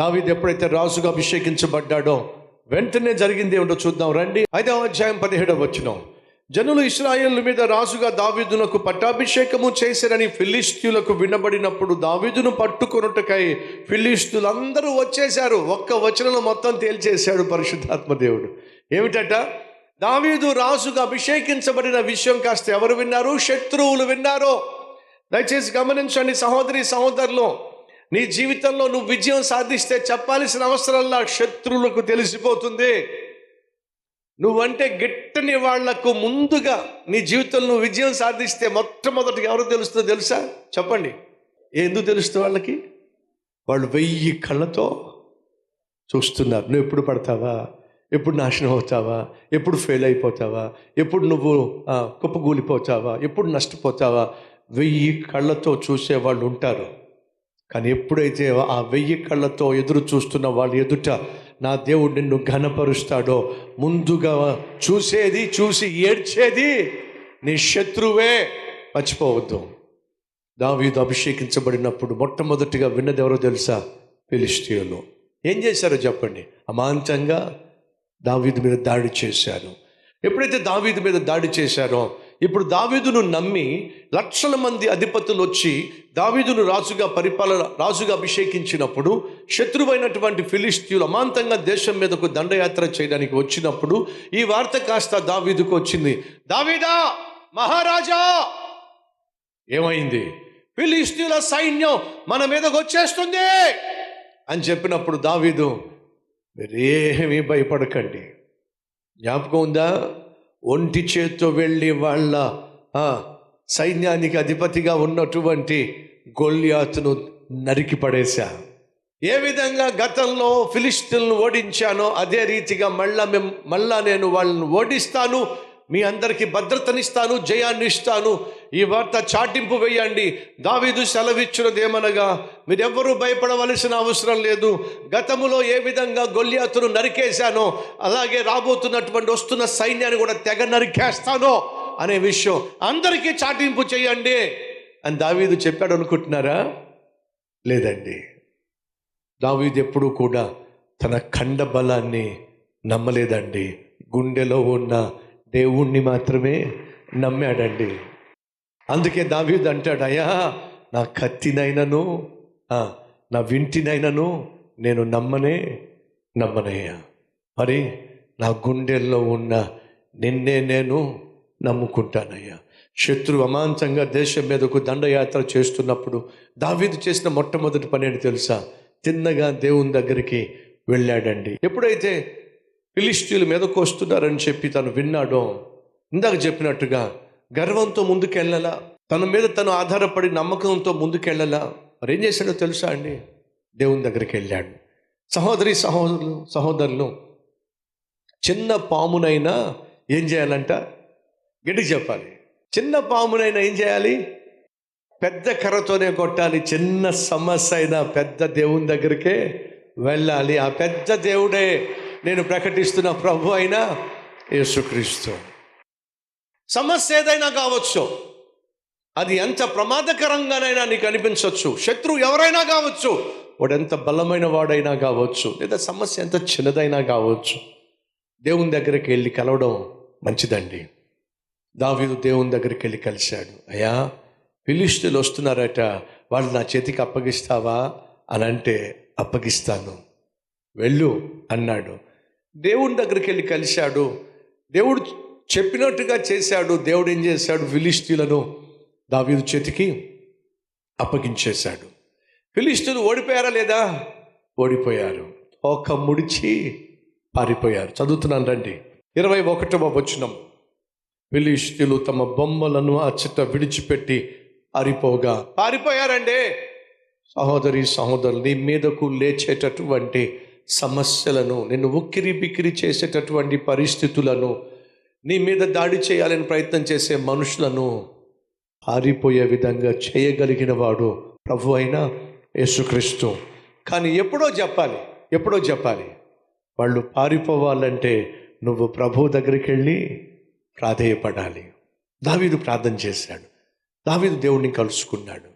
దావీదు ఎప్పుడైతే రాజుగా అభిషేకించబడ్డాడో వెంటనే జరిగింది ఏమిటో చూద్దాం. రండి. ఐదవ అధ్యాయం పదిహేడవ వచ్చిన జనులు ఇస్రాయేల్ మీద రాజుగా దావీదునకు పట్టాభిషేకము చేశారని ఫిలిస్తీయులకు వినబడినప్పుడు దావీదును పట్టుకొనుటకై ఫిలిస్తీయులందరూ వచ్చేశారు. ఒక్క వచనంలో మొత్తం తేల్చేశాడు పరిశుద్ధాత్మ దేవుడు. ఏమిటట? దావీదు రాజుగా అభిషేకించబడిన విషయం కాస్త ఎవరు విన్నారు? శత్రువులు విన్నారు? దయచేసి గమనించండి సహోదరి సహోదరులు. నీ జీవితంలో నువ్వు విజయం సాధిస్తే చెప్పాల్సిన అవసరంలా శత్రువులకు తెలిసిపోతుంది. నువ్వంటే గిట్టని వాళ్ళకు ముందుగా నీ జీవితంలో నువ్వు విజయం సాధిస్తే మొట్టమొదటిగా ఎవరు తెలుస్తుందో తెలుసా? చెప్పండి. ఎందుకు తెలుస్తుంది వాళ్ళకి? వాళ్ళు వెయ్యి కళ్ళతో చూస్తున్నారు. నువ్వు ఎప్పుడు పడతావా? ఎప్పుడు నాశనం అవుతావా? ఎప్పుడు ఫెయిల్ అయిపోతావా? ఎప్పుడు నువ్వు కుప్పగూలిపోతావా ఎప్పుడు నష్టపోతావా? వెయ్యి కళ్ళతో చూసే వాళ్ళు ఉంటారు. కానీ ఎప్పుడైతే ఆ వెయ్యి కళ్ళతో ఎదురు చూస్తున్న వాళ్ళ ఎదుట నా దేవుడు నిన్ను ఘనపరుస్తాడో ముందుగా చూసేది చూసి ఏడ్చేది నీ శత్రువే. మర్చిపోవద్దు. దావీదు అభిషేకించబడినప్పుడు మొట్టమొదటిగా విన్నది ఎవరో తెలుసా? ఫిలిస్తీయులు ఏం చేశారో చెప్పండి. అమాంతంగా దావీదు మీద దాడి చేశారు ఎప్పుడైతే దావీదు మీద దాడి చేశారో ఇప్పుడు దావీదును నమ్మి లక్షల మంది అధిపతులు వచ్చి దావీదును రాజుగా పరిపాలన రాజుగా అభిషేకించినప్పుడు శత్రువైనటువంటి ఫిలిస్తీన్లు అమాంతంగా దేశం మీదకు దండయాత్ర చేయడానికి వచ్చినప్పుడు ఈ వార్త కాస్త దావీదుకు వచ్చింది. దావీదా మహారాజా! ఏమైంది? ఫిలిస్తీన్ల సైన్యం మన మీదకు వచ్చేస్తుంది! అని చెప్పినప్పుడు దావీదు మీరేమీ భయపడకండి. జ్ఞాపకం ఉందా? ఒంటి చేత్తో వెళ్ళి వాళ్ళ సైన్యానికి అధిపతిగా ఉన్నటువంటి గొల్యాతును నరికి పడేశా. ఏ విధంగా గతంలో ఫిలిస్తీన్లు ఓడించానో అదే రీతిగా మళ్ళా మేము మళ్ళా నేను వాళ్ళని ఓడిస్తాను మీ అందరికీ భద్రతనిస్తాను జయాన్ని ఇస్తాను ఈ వార్త చాటింపు వేయండి. దావీదు సెలవిచ్చినది ఏమనగా మీరెవ్వరూ భయపడవలసిన అవసరం లేదు. గతములో ఏ విధంగా గొల్లియాతును నరికేశానో అలాగే రాబోతున్నటువంటి వస్తున్న సైన్యాన్ని కూడా తెగ నరికేస్తానో అనే విషయం అందరికీ చాటింపు చేయండి అని దావీదు చెప్పాడు అనుకుంటున్నారా? లేదండి. దావీదు ఎప్పుడూ కూడా తన ఖండ బలాన్ని నమ్మలేదండి. గుండెలో ఉన్న దేవుణ్ణి మాత్రమే నమ్మాడండి. అందుకే దావీదు అంటాడు అయ్యా నా కత్తినైనను నా వింటినైనను నేను నమ్మనే నమ్మనయ్యా. మరి నా గుండెల్లో ఉన్న నిన్నే నేను నమ్ముకుంటానయ్యా. శత్రు అమాంతంగా దేశం మీదకు దండయాత్ర చేస్తున్నప్పుడు దావీదు చేసిన మొట్టమొదటి పని ఏంటి తెలుసా? తిన్నగా దేవుని దగ్గరికి వెళ్ళాడండి. ఎప్పుడైతే ఫిలిస్టీలు మీదకు వస్తున్నారని చెప్పి తను విన్నాడు. ఇందాక చెప్పినట్టుగా గర్వంతో ముందుకెళ్ళలా. తన మీద తను ఆధారపడి నమ్మకంతో ముందుకెళ్ళలా. మరి ఏం చేశాడో తెలుసా అండి? దేవుని దగ్గరికి వెళ్ళాడు. సహోదరి సహోదరులు సహోదరులు చిన్న పామునైనా ఏం చేయాలంట? గట్టి చెప్పాలి. చిన్న పామునైనా ఏం చేయాలి? పెద్ద కర్రతోనే కొట్టాలి. చిన్న సమస్య అయినా పెద్ద దేవుని దగ్గరికే వెళ్ళాలి. ఆ పెద్ద దేవుడే నేను ప్రకటిస్తున్న ప్రభు అయినా యేసుక్రీస్తు. సమస్య ఏదైనా కావచ్చు అది ఎంత ప్రమాదకరంగానైనా నీకు అనిపించవచ్చు. శత్రువు ఎవరైనా కావచ్చు వాడు ఎంత బలమైన వాడైనా కావచ్చు లేదా సమస్య ఎంత చిన్నదైనా కావచ్చు దేవుని దగ్గరికి వెళ్ళి కలవడం మంచిదండి. దావీదు దేవుని దగ్గరికి వెళ్ళి కలిశాడు. అయ్యా ఫిలిస్తీన్లు వస్తున్నారట వాళ్ళు నా చేతికి అప్పగిస్తావా? అని అంటే అప్పగిస్తాను. వెళ్ళు అన్నాడు. దేవుని దగ్గరికి వెళ్ళి కలిశాడు. దేవుడు చెప్పినట్టుగా చేశాడు. దేవుడు ఏం చేశాడు? ఫిలిస్తీన్లను దావీదు చేతికి అప్పగించేశాడు. ఫిలిస్తీన్లు ఓడిపోయారా లేదా? ఓడిపోయారు. ఒక ముడిచి పారిపోయారు. చదువుతున్నాను రండి. ఇరవై ఒకటవ వచనం. ఫిలిస్తీన్లు తమ బొమ్మలను అచ్చట విడిచిపెట్టి అరిపోగా పారిపోయారండి. సహోదరి సహోదరుని మీదకు లేచేటటువంటి సమస్యలను నిన్ను ఉక్కిరి బిక్కిరి చేసేటటువంటి పరిస్థితులను నీ మీద దాడి చేయాలని ప్రయత్నం చేసే మనుషులను పారిపోయే విధంగా చేయగలిగిన వాడు ప్రభు అయిన యేసుక్రీస్తు. కానీ ఎప్పుడో చెప్పాలి ఎప్పుడో చెప్పాలి వాళ్ళు పారిపోవాలంటే నువ్వు ప్రభు దగ్గరికి వెళ్ళి ప్రాధేయపడాలి. దావీదు ప్రార్థన చేశాడు. దావీదు దేవుడిని కలుసుకున్నాడు.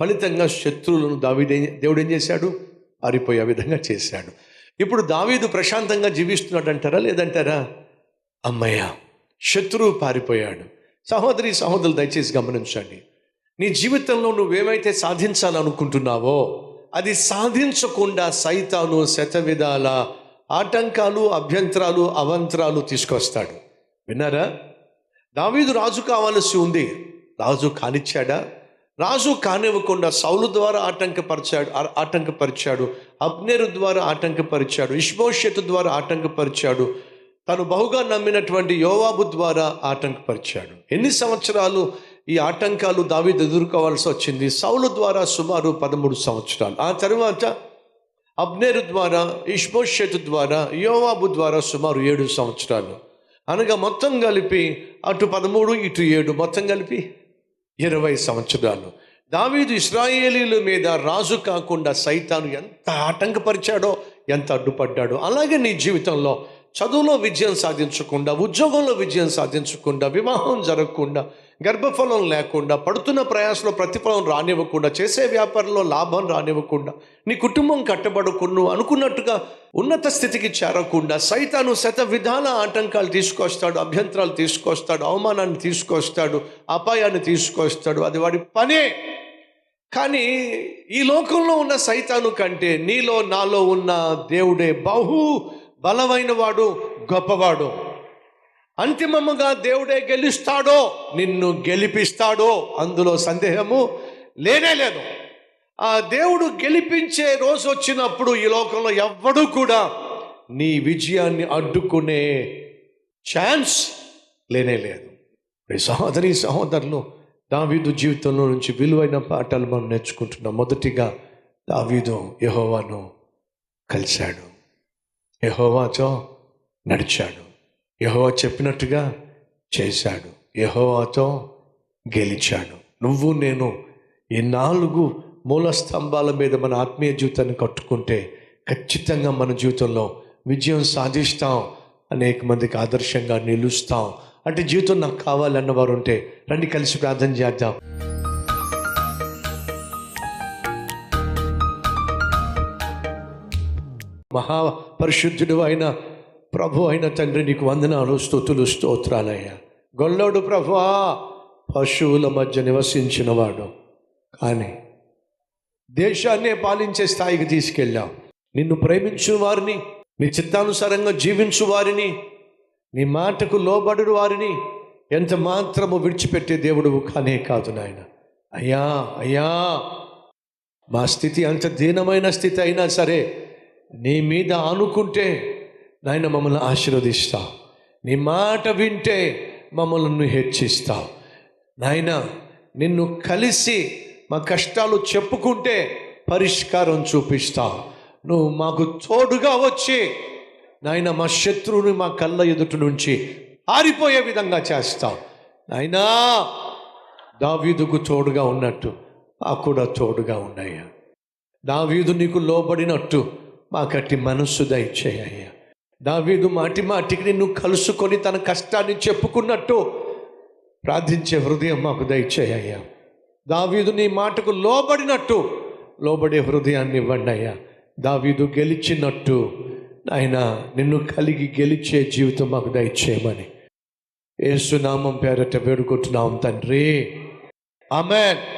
ఫలితంగా శత్రువులను దావీదే దేవుడు ఏం చేశాడు? పారిపోయే విధంగా చేశాడు. ఇప్పుడు దావీదు ప్రశాంతంగా జీవిస్తున్నాడు అంటారా లేదంటారా? అమ్మయ్య శత్రువు పారిపోయాడు. సహోదరి సహోదరులు దయచేసి గమనించండి. నీ జీవితంలో నువ్వేమైతే సాధించాలనుకుంటున్నావో అది సాధించకుండా సైతాను శతవిధాల ఆటంకాలు అభ్యంతరాలు అవంతరాలు తీసుకొస్తాడు. విన్నారా? దావీదు రాజు కావాల్సి ఉంది. రాజు కానిచ్చాడా? రాజు కానివ్వకుండా సౌలు ద్వారా ఆటంకపరిచాడు ఆటంకపరిచాడు అబ్నేరు ద్వారా ఆటంకపరిచాడు ఇష్మోషతు ద్వారా ఆటంకపరిచాడు తను బహుగా నమ్మినటువంటి యోవాబు ద్వారా ఆటంకపరిచాడు. ఎన్ని సంవత్సరాలు ఈ ఆటంకాలు దావీదు ఎదుర్కోవాల్సి వచ్చింది? సౌలు ద్వారా సుమారు పదమూడు సంవత్సరాలు. ఆ తరువాత అబ్నేరు ద్వారా ఇష్మోషతు ద్వారా యోవాబు ద్వారా సుమారు ఏడు సంవత్సరాలు. అనగా మొత్తం కలిపి అటు పదమూడు ఇటు ఏడు మొత్తం కలిపి ఇరవై సంవత్సరాలు. దావీదు ఇస్రాయేలీల మీద రాజు కాకుండా సైతాను ఎంత ఆటంకపరిచాడో ఎంత అడ్డుపడ్డాడో అలాగే నీ జీవితంలో చదువులో విజయం సాధించకుండా ఉద్యోగంలో విజయం సాధించకుండా వివాహం జరగకుండా గర్భఫలం లేకుండా పడుతున్న ప్రయాసంలో ప్రతిఫలం రానివ్వకుండా చేసే వ్యాపారంలో లాభం రానివ్వకుండా నీ కుటుంబం కట్టబడకుండా అనుకున్నట్టుగా ఉన్నత స్థితికి చేరకుండా సైతాను శత విధాల ఆటంకాలు తీసుకొస్తాడు అభ్యంతరాలు తీసుకొస్తాడు అవమానాన్ని తీసుకొస్తాడు అపాయాన్ని తీసుకొస్తాడు. అది వాడి పనే. కానీ ఈ లోకంలో ఉన్న సైతాను కంటే నీలో నాలో ఉన్న దేవుడే బహు బలమైన వాడు గొప్పవాడు. అంతిమముగా దేవుడే గెలుస్తాడో నిన్ను గెలిపిస్తాడో అందులో సందేహము లేనే లేదు. ఆ దేవుడు గెలిపించే రోజు వచ్చినప్పుడు ఈ లోకంలో ఎవ్వడూ కూడా నీ విజయాన్ని అడ్డుకునే ఛాన్స్ లేనే లేదు. సహోదరి సహోదరులు దావీదు జీవితంలో నుంచి విలువైన పాఠాలు మనం నేర్చుకుంటున్నాం. మొదటిగా దావీదు యహోవాను కలిశాడు. యహోవాతో నడిచాడు. యహోవా చెప్పినట్టుగా చేశాడు. యహోవాతో గెలిచాడు. నువ్వు నేను ఈ నాలుగు మూల స్తంభాల మీద మన ఆత్మీయ జీవితాన్ని కట్టుకుంటే ఖచ్చితంగా మన జీవితంలో విజయం సాధిస్తాం. అనేక మందికి ఆదర్శంగా నిలుస్తాం. అంటే జీవితం నాకు కావాలన్న వారు ఉంటే రండి కలిసి ప్రార్థన చేద్దాం. మహాపరిశుద్ధుడు అయిన ప్రభు అయిన తండ్రి నీకు వందనాలు స్తుతులు స్తోత్రాలయ్యా. గొల్లోడు ప్రభువా పశువుల మధ్య నివసించినవాడు కానీ దేశాన్నే పాలించే స్థాయికి తీసుకెళ్ళాం నిన్ను ప్రేమించిన వారిని నీ చిత్తానుసారంగా జీవించు వారిని నీ మాటకు లోబడు వారిని ఎంత మాత్రము విడిచిపెట్టే దేవుడు కానే కాదు నాయన. అయ్యా అయ్యా! మా స్థితి అంత దీనమైన స్థితి అయినా సరే నీ మీద ఆనుకుంటే నాయన మమ్మల్ని ఆశీర్వదిస్తావు నీ మాట వింటే మమ్మల్ని హెచ్చిస్తావు నాయన నిన్ను కలిసి మా కష్టాలు చెప్పుకుంటే పరిష్కారం చూపిస్తావు నువ్వు మాకు తోడుగా వచ్చి నాయన మా శత్రువుని మా కళ్ళ ఎదుటి నుంచి ఆరిపోయే విధంగా చేస్తావు నాయనా దావీదుకు తోడుగా ఉన్నట్టు ఆ కూడా తోడుగా ఉన్నాయ్యా దావీదు నీకు లోబడినట్టు మాకట్టి మనస్సు దయచేయ్యా దావీదు మాటి మాటికి నిన్ను కలుసుకొని తన కష్టాన్ని చెప్పుకున్నట్టు ప్రార్థించే హృదయం మాకు దయచేయ్యా దావీదు నీ మాటకు లోబడినట్టు లోబడే హృదయాన్ని ఇవ్వండి అయ్యా. దావీదు గెలిచినట్టు ఆయన నిన్ను కలిగి గెలిచే జీవితం మాకు దయచేయమని. ఏసునామం పేరట వేడుకుంటున్నాం తండ్రి. ఆమెన్.